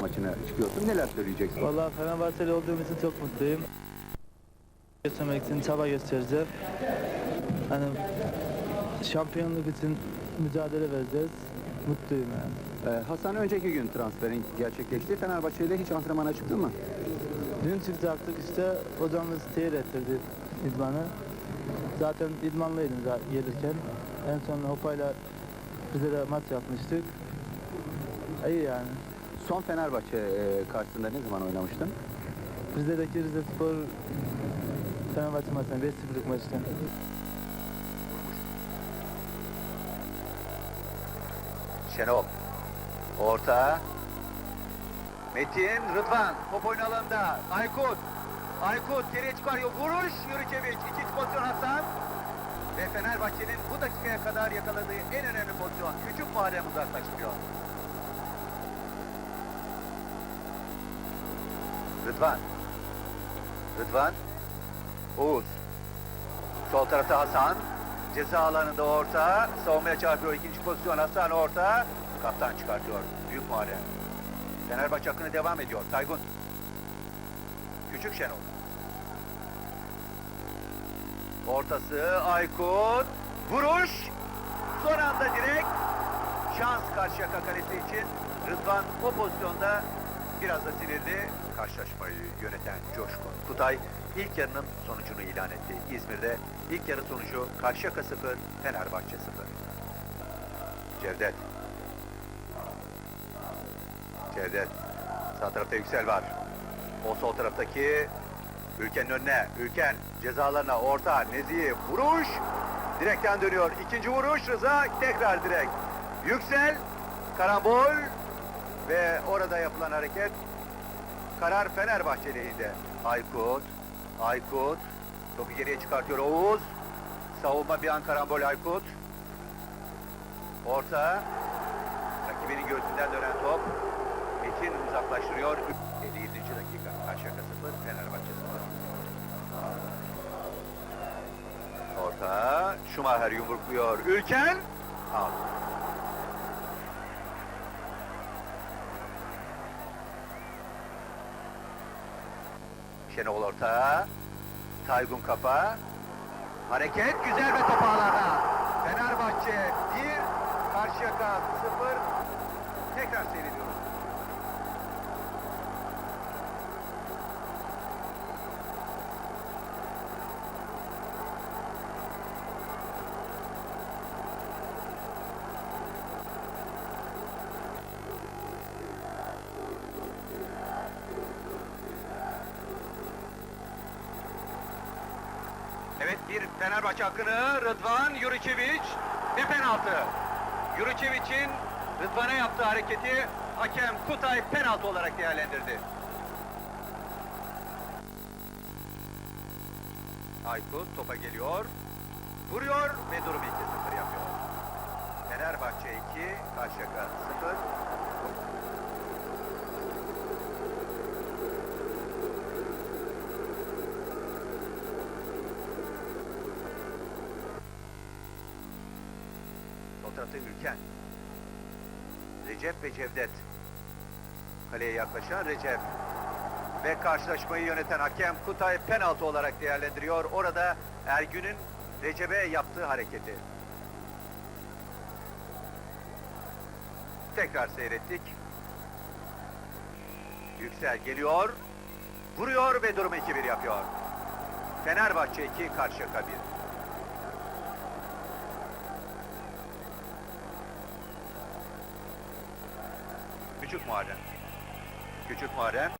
maçına çıkıyorsun. Neler söyleyeceksin? Vallahi Fenerbahçeli olduğum için çok mutluyum. Göstermek için çaba göstereceğiz. Hani şampiyonluk için mücadele vereceğiz. Mutluyum yani. Ee, Hasan önceki gün transferin gerçekleşti. Fenerbahçe'de hiç antrenmana çıktı mı? Dün çıkacaktık işte hocamız teyir ettirdi idmanı. Zaten idmanlıydım gelirken. En son Hopa'yla bize de maç yapmıştık. İyi yani. Son Fenerbahçe e, karşısında ne zaman oynamıştın? Rize'deki Rize Spor Fenerbahçe maçına 5-0'lık maçta. Şenol. Orta. Metin, Rıdvan. Top oyun alanında. Aykut. Aykut geriye çıkarıyor. Vuruş Yürükeviç. İkinci pozisyon Hasan. Ve Fenerbahçe'nin bu dakikaya kadar yakaladığı en önemli pozisyon. Küçük Muharrem uzaklaştırıyor. Rıdvan. Rıdvan. Oğuz. Sol tarafta Hasan. Ceza alanında orta. Savunmaya çarpıyor. ikinci pozisyon Hasan orta. Kaptan çıkartıyor. Büyük Muharrem. Fenerbahçe hakkını devam ediyor. Taygun. Küçük Şenol. Ortası Aykut. Vuruş. Son anda direkt şans Karşıyaka kalesi için. Rıdvan o pozisyonda biraz da sinirli. Karşılaşmayı yöneten Coşkun Kutay ilk yarının sonucunu ilan etti. İzmir'de ilk yarı sonucu Karşıyaka 0, Fenerbahçe 0. Cevdet. Cevdet. Sağ tarafta Yüksel var. O sol taraftaki Ülkenin önüne. Ülken cezalarına orta. Nezihi vuruş. Direkten dönüyor. İkinci vuruş Rıza. Tekrar direk. Yüksel. Karambol. Ve orada yapılan hareket karar Fenerbahçe lehinde. Aykut. Aykut. Topu geriye çıkartıyor Oğuz. Savunma bir an karambol Aykut. Orta. Rakibinin göğsünden dönen top. Metin uzaklaştırıyor. 57. dakika. Karşıyaka 0, Fenerbahçe 0. Orta. Schumacher yumrukluyor. Ülken. Out. Şenol orta. Taygun kafa. Hareket güzel ve top ağlarda. Fenerbahçe 1, Karşıyaka 0. Tekrar seyrediyoruz. Evet bir Fenerbahçe hakkını Rıdvan Yuriçeviç ve penaltı. Yuriçeviç'in Rıdvan'a yaptığı hareketi hakem Kutay penaltı olarak değerlendirdi. Aykut topa geliyor. Vuruyor ve durumu 2-0 yapıyor. Fenerbahçe 2, Karşıyaka 0. tarafta Ülken. Recep ve Cevdet. Kaleye yaklaşan Recep. Ve karşılaşmayı yöneten hakem Kutay penaltı olarak değerlendiriyor. Orada Ergün'ün Recep'e yaptığı hareketi. Tekrar seyrettik. Yüksel geliyor. Vuruyor ve durumu 2-1 yapıyor. Fenerbahçe 2, Karşıyaka 1. Küçük Muharrem. Küçük Muharrem.